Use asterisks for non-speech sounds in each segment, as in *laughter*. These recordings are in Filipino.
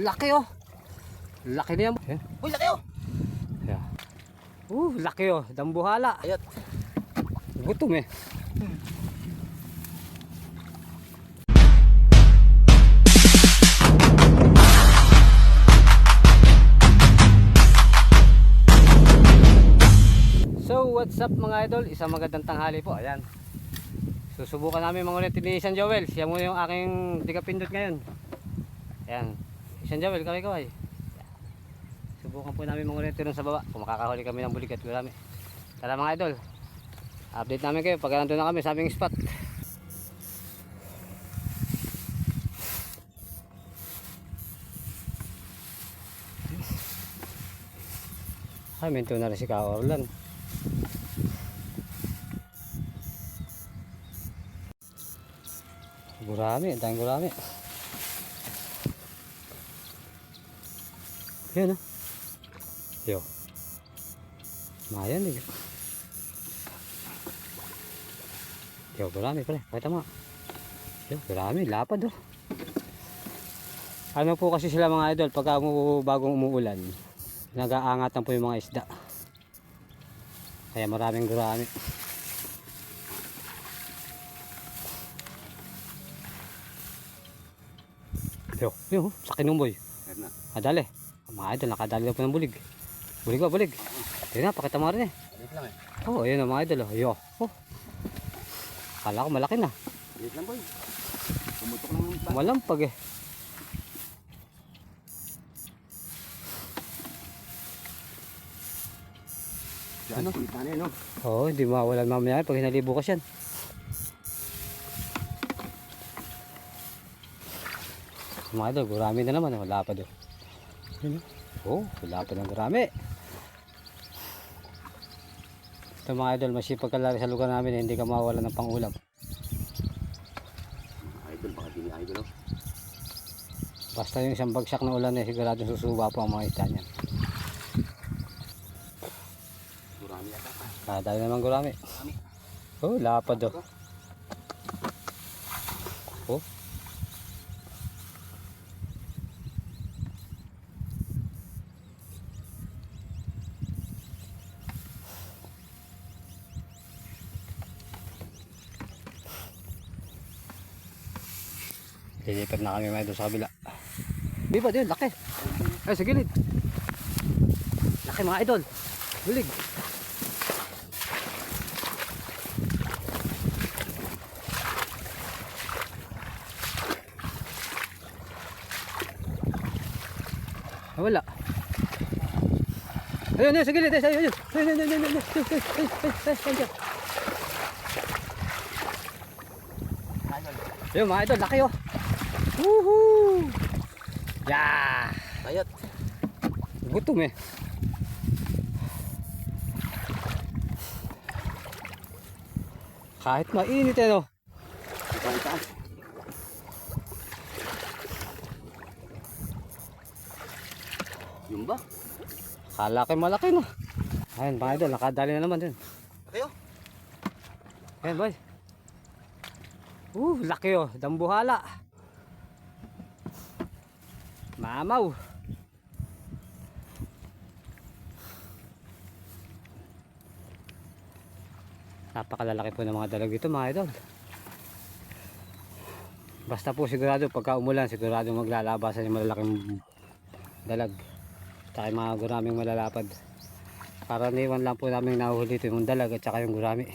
Laki oh. Laki niya. Ayan. Uy, laki oh. Yeah. Uh, laki oh. Dambuhala. Ayot. Gutom eh. So what's up mga idol? Isang magandang tanghali po. Ayan. Susubukan namin mga ulit ni San Joel. Siya muna yung aking digapindot ngayon. Ayan. San Joel, kaway-kaway. Subukan po namin mga rin sa baba. Kung makakahuli kami ng bulikat, marami. Tara mga idol. Update namin kayo pag na kami sa aming spot. Ay, minto na rin si Ka Orlan. Gurami, daming gurami. Yan ah. Yo. Mayan eh. Yo, gurami pala. Pakita mo. Yo, gurami. Lapad oh. Ano po kasi sila mga idol, pagka umu- bagong umuulan, nag-aangatan po yung mga isda. Kaya maraming gurami. Yo, yo, sa kinumboy. Adali. Mga idol, nakadali na po ng bulig. Bulig ba, bulig? Tingnan, pakita mo rin eh. Ulit lang eh. Oo, oh, ayun ang mga idol. Oh. Yo. Oh. Kala ko malaki na. Ulit lang boy. Pumutok lang yung? Malampag eh. Ano? Kita na oh. Oo, hindi mawawalan mamaya pag hinalibo ka yan. Mga idol, gurami na naman. oh. Wala pa doon. Yun, oh. Oh, wala pa ng gurami. Ito mga idol, masipag ka lari sa lugar namin. eh, Hindi ka mawawalan ng pangulam. Idol, baka di ni idol oh. Basta yung isang bagsak na ulan eh, sigurado susuba po ang mga isda niyan. Durami yata. Kadali naman gurami. Durami. Oh, lapad oh. Oh. Lilipat na kami mga idol sa kabila. Di ba, din, laki. Ay, sa gilid. Laki mga idol. Bulig. Ah, wala. Ayun, ayun, sa gilid. Ayun, ayun, ayun. Ayun, ayun, ayun, ayun, ayun, ayun, ayun, ayun, ayun, ayun. Ayun, mga idol, laki oh. Woohoo! Yeah! Ayot. Gutom eh. Kahit mainit eh no. Yung ba? Kala ko malaki no. Ayun, mga idol, nakadali na naman din. Laki oh. Ayun, boy. Uh, laki oh. Dambuhala. Mamaw. Napakalalaki po ng mga dalag ito mga idol. Basta po sigurado pagka umulan sigurado maglalabasan yung malalaking dalag. Saka yung mga guraming malalapad. Karaniwan lang po namin nahuhuli ito yung dalag at saka yung gurami.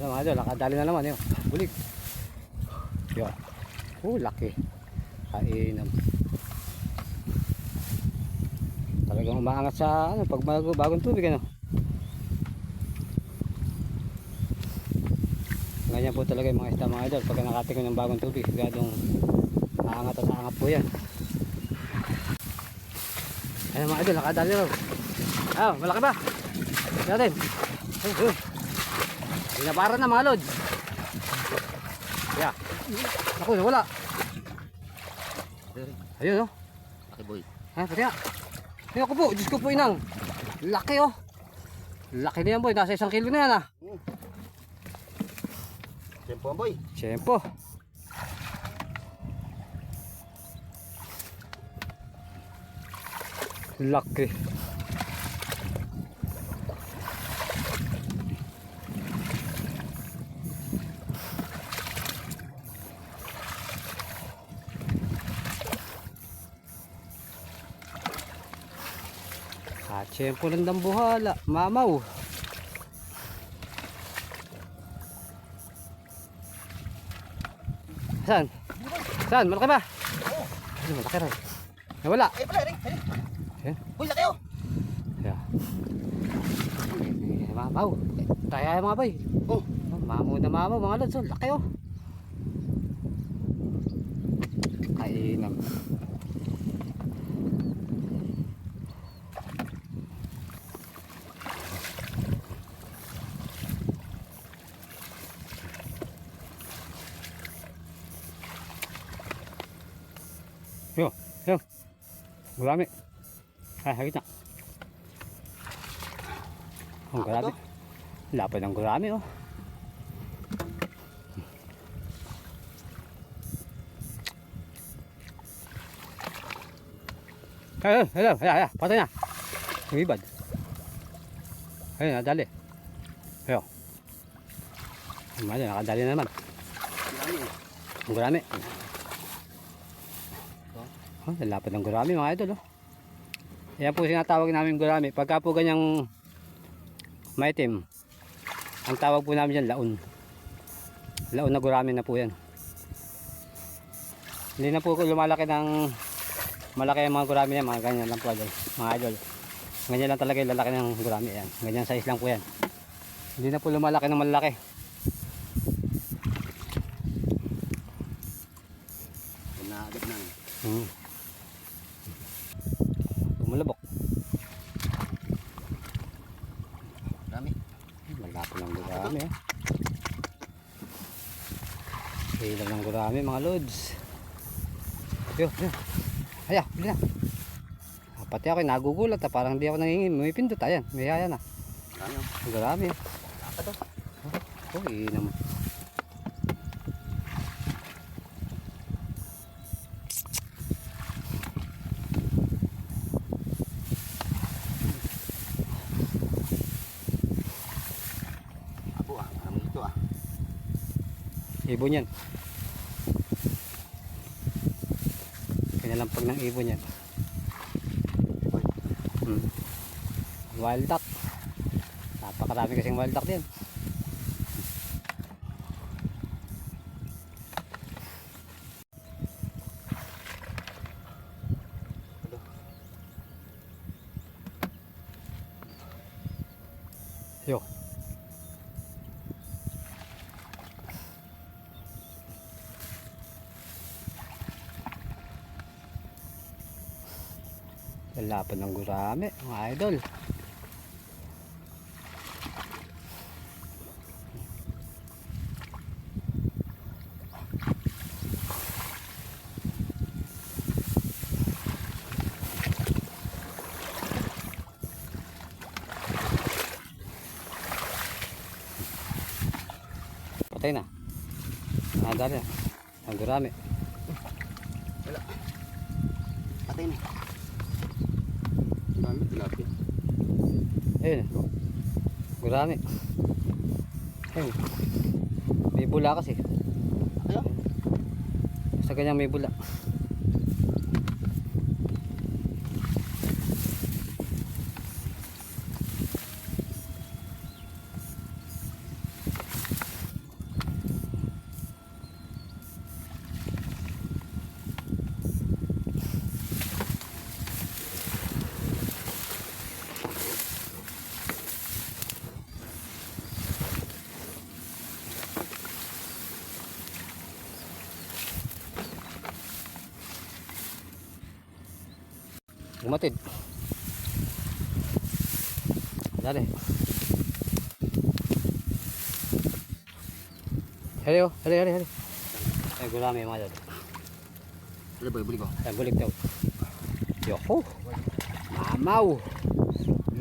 Alam mga idol, nakadali na naman yun. Bulig. Yo. Oh, laki. Kainam. Talagang umaangat sa ano, pag bago, bagong tubig ano. Ganyan po talaga yung mga isda mga idol. Pag nakatingin ng bagong tubig, gadong aangat at aangat po yan. Ayun mga idol, nakadali na. Ah, malaki ba? Natin. Ay. Binabara na mga lods. Yeah. Ako, wala. Ayun oh. Laki boy. Ha, pati nga. Kaya ko po, Diyos ko po inang. Laki oh. Laki na yan boy, nasa isang kilo na yan ah. Tempo boy. Tempo. Laki. Ah, tiyempo ng dambuhala. Mamaw. Saan? Saan? Malaki ba? Ay, malaki rin. Nawala. Ay, pala, rin. Ayan. Boy, laki oh. Yeah. Mamaw. Tayo ay mga bay. Oh. Oh, mamaw na mamaw mga lods. Oh, laki oh. Kainam. Yo, yo. Marami. Ay, hagit na. Ang grabe. Lapad ng gurami oh. Ay, hello, ay, ay, patay na. Umibad. Ayun, nadali. Ayo. Ayun, nakadali na naman. Dami eh. Ang gurami. Oh, lalapad ng gurami mga idol oh. Yan po sinatawag namin gurami. Pagka po ganyang maitim, ang tawag po namin yan laon. Laon na gurami na po yan. Hindi na po lumalaki ng malaki ang mga gurami yan. Mga ganyan lang po idol. Mga idol. Ganyan lang talaga yung lalaki ng gurami yan. Ganyan size lang po yan. Hindi na po lumalaki ng malaki. Yan na agad na. Hmm. Tumulabok. Dami. Malapit ng gurami oh. Ilan ng gurami mga lods. Yo, yo. Aya, bili na. Ah, Pati ako nagugulat ah, parang hindi ako nangingin. May pindot ayan, may haya na. Dami oh. Ang Gurami. Dapat oh. Oh. Abo ah. Parang ito ah. Ibon yan. Kinalampag ng ibon yan. Hmm. Wild duck. Napakarami kasing wild duck din. Yo. Lalapan ng gurami, mga idol. Patay na. Ah, dali. Ang gurami. Patay na. Dami tilapia. Ayun. Gurami. Ayun. May bula kasi. Ayo. Sa ganyan may bula. Umatid. Dali. Hali oh, hali, hali, hali. Ay, gulami mga dad. Ano ba ibuli ko? Ay, bulik daw. Yoko. Mamaw.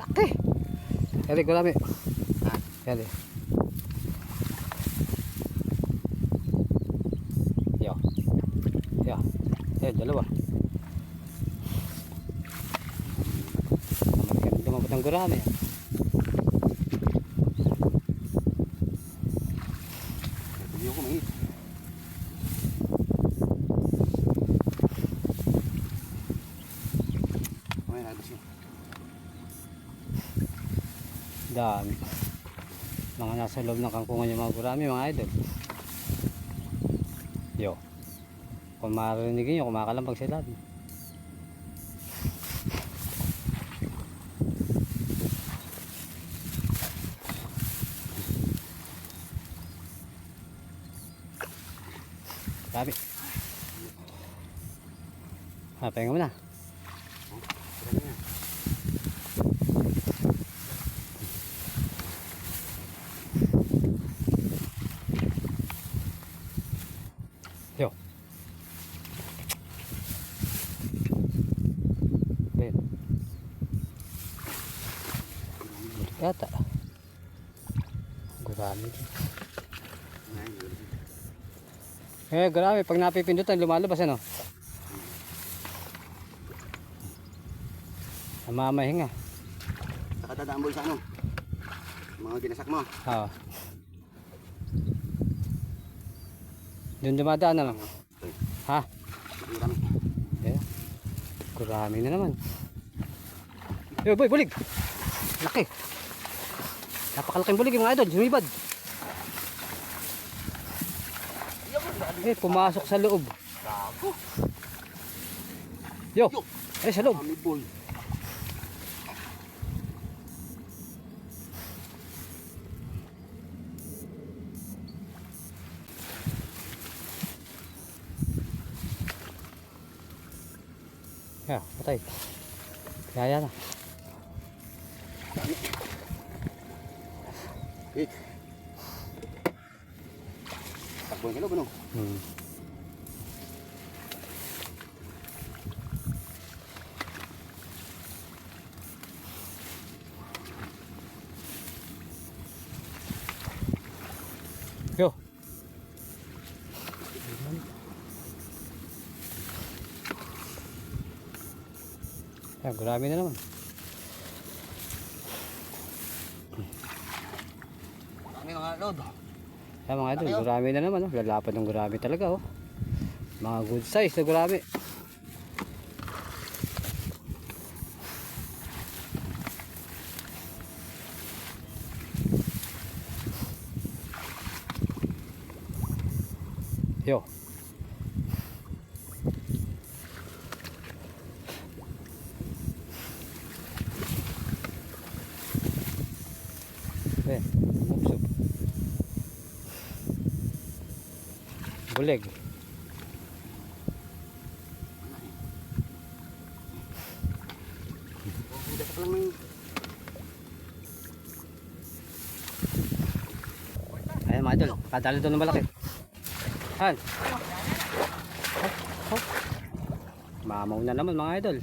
Laki. Hali, gulami. Ha? Hali. Yo. Yo. Eh, dalawa. ng gurami. Hindi ako mahit. Okay, nalabas yun. Dami. Mga nasa loob ng kangkungan yung mga gurami, mga idol. Yo. Kung marinig nyo, kumakalampag sila. Dami. Ah, pahinga mo na. Yo. Ben. Kata. Gurami. Eh, grabe. Pag napipindutan, lumalabas ano. Namamahinga. Saka dadaan sa ano? Mga ginasak mo. Oo. Doon dumadaan ano. Okay. Ha? Kami. Yeah. Gurami na naman. Yo, boy, bulig. Laki. Napakalaking bulig yung mga idol. Sumibad. Eh, pumasok sa loob. Yo. Eh, sa loob. Kami boy. Ya, patay. Kaya na. Hit. Takbo yung kilog ano? Hmm. Yo. Ya, gurami na naman. Kami mga load. Kaya mga idol, gurami na naman. Oh. Lalapad ng gurami talaga. Oh. Mga good size na gurami. Yo. Eh, umupsop. Ng... Ayan mga idol, kadali doon ng malaki. Han. Hop, hop. Mamaw na naman mga idol.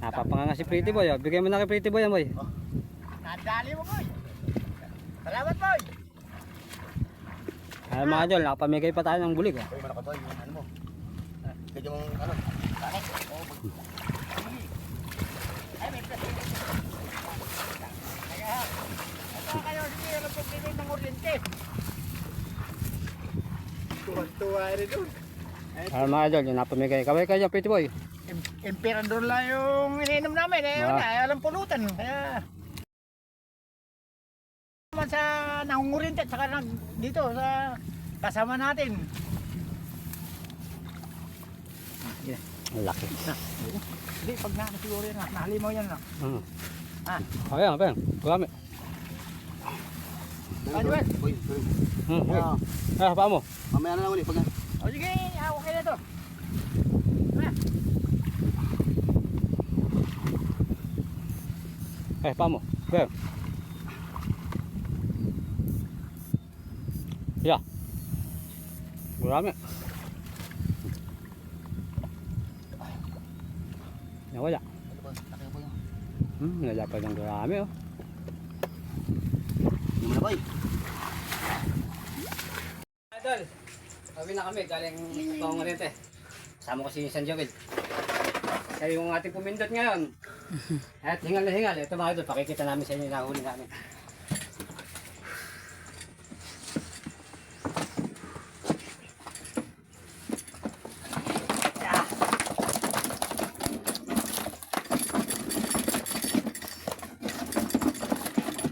Napapanganga si Pretty Boy. Oh. Bigay mo na kay Pretty Boy yan boy. Nadali mo, boy. Salamat, boy. Ayan mga idol, nakapamigay pa tayo ng bulig. Oh. Uy, yung ano mo. Kaya yung ano? Bakit? Ay, may plastic. Kaya, ito kayo, ano po pinay ng oriente? Tuwan-tuwa rin doon. Ayan mga idol, yung napamigay. Kaway kayo Pretty Boy. Em- Emperador lang yung ininom namin, eh, Ah. wala, eh, walang pulutan. Kaya, nangungurinti, saka nag, dito, sa kasama natin. Ang laki. Hindi, pag na, siguro yan, na- nahalimaw yan. Na. Hmm. Ah. Ayan, ayan. Gurami. Ano ba? Hmm. Ah, Ah, paa mo. Mamaya na lang ulit. Pag O sige, ah, okay na to. Eh, paa mo. Ayan. Yeah. Gurami. Nawala. Hmm, nalapad ng gurami oh. Ano mo na boy? Idol, kami na kami galing Pangorente. Kasama ko si San Joel. Siya yung ating pumindot ngayon. *laughs* At hingal na hingal. Ito mga idol, pakikita namin sa inyo yung nahuli namin.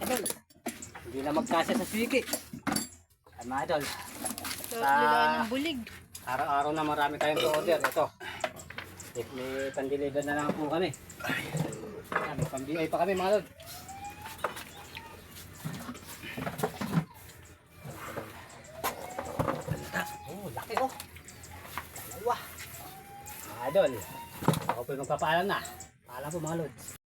Idol, hindi na magkasya sa swiki. Ay mga idol, Sa- ng bulig. araw-araw na marami tayong order. Ito, may, may pan-deliver na lang po kami. Ayan, may pa kami mga idol. Oh, laki oh. Dalawa. Mga idol, ako po yung magpapaalam na. Paalam po mga lods.